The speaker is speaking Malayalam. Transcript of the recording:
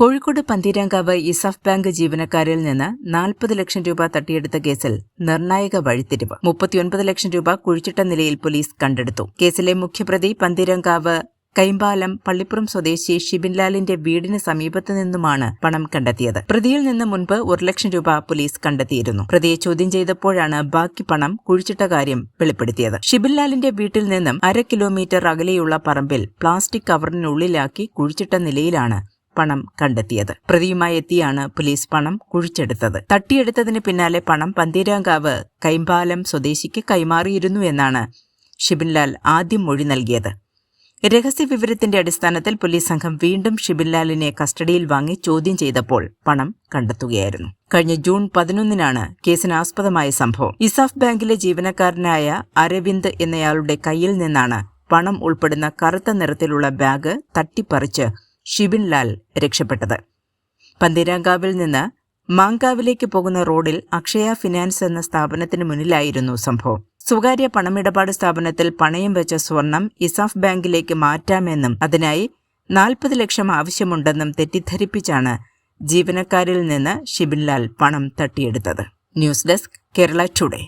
കോഴിക്കോട് പന്തീരാങ്കാവ് ഇസഫ് ബാങ്ക് ജീവനക്കാരിൽ നിന്ന് നാൽപ്പത് ലക്ഷം രൂപ തട്ടിയെടുത്ത കേസിൽ നിർണായക വഴിത്തിരിവ്. മുപ്പത്തിയൊൻപത് ലക്ഷം രൂപ കുഴിച്ചിട്ട നിലയിൽ പോലീസ് കണ്ടെടുത്തു. കേസിലെ മുഖ്യപ്രതി പന്തീരാങ്കാവ് കൈമ്പാലം പള്ളിപ്പുറം സ്വദേശി ഷിബിൻലാലിന്റെ വീടിന് സമീപത്തു നിന്നുമാണ് പണം കണ്ടെത്തിയത്. പ്രതിയിൽ നിന്ന് മുൻപ് ഒരു ലക്ഷം രൂപ പോലീസ് കണ്ടെത്തിയിരുന്നു. പ്രതിയെ ചോദ്യം ചെയ്തപ്പോഴാണ് ബാക്കി പണം കുഴിച്ചിട്ട കാര്യം വെളിപ്പെടുത്തിയത്. ഷിബിൻലാലിന്റെ വീട്ടിൽ നിന്നും അര കിലോമീറ്റർ അകലെയുള്ള പറമ്പിൽ പ്ലാസ്റ്റിക് കവറിനുള്ളിലാക്കി കുഴിച്ചിട്ട നിലയിലാണ് പണം കണ്ടെത്തിയത്. പ്രതിയുമായി എത്തിയാണ് പോലീസ് പണം കുഴിച്ചെടുത്തത്. തട്ടിയെടുത്തതിന് പിന്നാലെ പണം പന്തീരാങ്കാവ് കൈമ്പാലം സ്വദേശിക്ക് കൈമാറിയിരുന്നു എന്നാണ് ഷിബിൻലാൽ ആദ്യം മൊഴി നൽകിയത്. രഹസ്യവിവരത്തിന്റെ അടിസ്ഥാനത്തിൽ പോലീസ് സംഘം വീണ്ടും ഷിബിൻലാലിനെ കസ്റ്റഡിയിൽ വാങ്ങി ചോദ്യം ചെയ്തപ്പോൾ പണം കണ്ടെത്തുകയായിരുന്നു. കഴിഞ്ഞ ജൂൺ പതിനൊന്നിനാണ് കേസിനാസ്പദമായ സംഭവം. ഇസാഫ് ബാങ്കിലെ ജീവനക്കാരനായ അരവിന്ദ് എന്നയാളുടെ കയ്യിൽ നിന്നാണ് പണം ഉൾപ്പെടുന്ന കറുത്ത നിറത്തിലുള്ള ബാഗ് തട്ടിപ്പറിച്ച് ഷിബിൻ ലാൽ രക്ഷപ്പെട്ടത്. പന്തീരാങ്കാവിൽ നിന്ന് മാങ്കാവിലേക്ക് പോകുന്ന റോഡിൽ അക്ഷയ ഫിനാൻസ് എന്ന സ്ഥാപനത്തിന് മുന്നിലായിരുന്നു സംഭവം. സ്വകാര്യ പണമിടപാട് സ്ഥാപനത്തിൽ പണയം വെച്ച സ്വർണം ഇസാഫ് ബാങ്കിലേക്ക് മാറ്റാമെന്നും അതിനായി നാൽപ്പത് ലക്ഷം ആവശ്യമുണ്ടെന്നും തെറ്റിദ്ധരിപ്പിച്ചാണ് ജീവനക്കാരിൽ നിന്ന് ഷിബിൻലാൽ പണം തട്ടിയെടുത്തത്. News desk Kerala today.